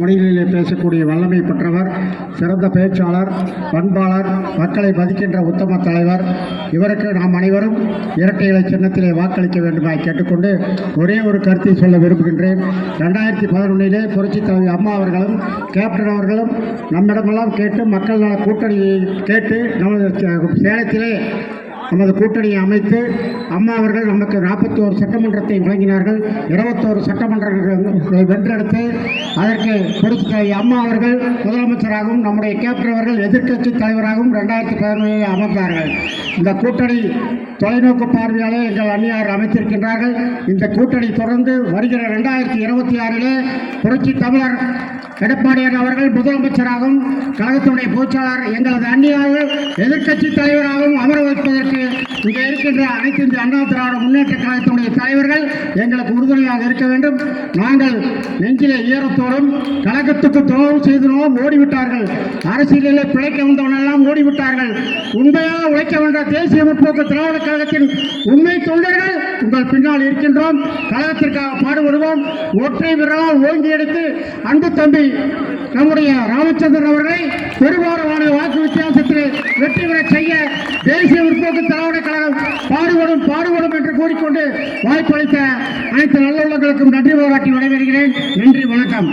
மொழிகளிலே பேசக்கூடிய வல்லமை பெற்றவர் சிறந்த பேச்சாளர் பண்பாளர் மக்களை மதிக்கின்ற உத்தம தலைவர். இவருக்கு நாம் அனைவரும் இரட்டை இலை சின்னத்திலே வாக்களிக்க வேண்டுமாய் கேட்டுக்கொண்டு ஒரே ஒரு கருத்தை சொல்ல விரும்புகின்றேன். ரெண்டாயிரத்தி பதினொன்றிலே புரட்சி தலைவி அம்மா அவர்களும் கேப்டன் அவர்களும் நம்மிடமெல்லாம் கேட்டு மக்கள் நல கூட்டணியை கேட்டு நமது சேலத்திலே நமது கூட்டணியை அமைத்து அம்மா அவர்கள் நமக்கு நாற்பத்தோரு சட்டமன்றத்தை வழங்கினார்கள். இருபத்தோரு சட்டமன்றங்களை வென்றெடுத்து அதற்கு கொடுத்த அம்மா அவர்கள் முதலமைச்சராகவும் நம்முடைய கேப்டன் அவர்கள் எதிர்க்கட்சி தலைவராகவும் ரெண்டாயிரத்தி பதினொன்றில் அமர்ந்தார்கள். இந்த கூட்டணி தொலைநோக்கு பார்வையாலே எங்கள் அணியார் அமைத்திருக்கின்றார்கள். இந்த கூட்டணி தொடர்ந்து வருகிற ரெண்டாயிரத்தி இருபத்தி ஆறிலே புரட்சி தமிழர் எடப்பாடியார் அவர்கள் முதலமைச்சராகவும் கழகத்துடைய பொதுச்செயலாளர் எங்களது அந்நியார்கள் எதிர்க்கட்சி தலைவராகவும் அமர வைப்பதற்கு இங்கே இருக்கின்ற அனைத்து இந்திய அண்ணா திராவிட முன்னேற்ற கழகத்தினுடைய தலைவர்கள் எங்களுக்கு உறுதுணையாக இருக்க வேண்டும். நாங்கள் நெஞ்சிலே ஈரத்தோடும் கழகத்துக்கு துரோகம் செய்தனோம் ஓடிவிட்டார்கள். அரசியலிலே பிழைக்க வந்தவனெல்லாம் ஓடிவிட்டார்கள். உண்மையாக உழைக்க வேண்ட தேசிய முற்போக்கு திராவிட கழகத்தின் உண்மை தொண்டர்கள் உங்கள் பின்னால் இருக்கின்றோம். கழகத்திற்காக பாடுபடுவோம். ஒற்றை விரலால் ஓங்கி எடுத்து அன்பு தம்பி நம்முடைய ராமச்சந்திரன் அவர்களை பெரும்பாலான வாக்கு வித்தியாசத்தில் வெற்றி பெற செய்ய தேசிய முற்போக்கு திராவிட கழகம் பாடுபடும் பாடுபடும் என்று கூறிக்கொண்டு வாய்ப்பளித்த அனைத்து நல்லுள்ளங்களுக்கும் நன்றி பாராட்டி விடைபெறுகிறேன். நன்றி வணக்கம்.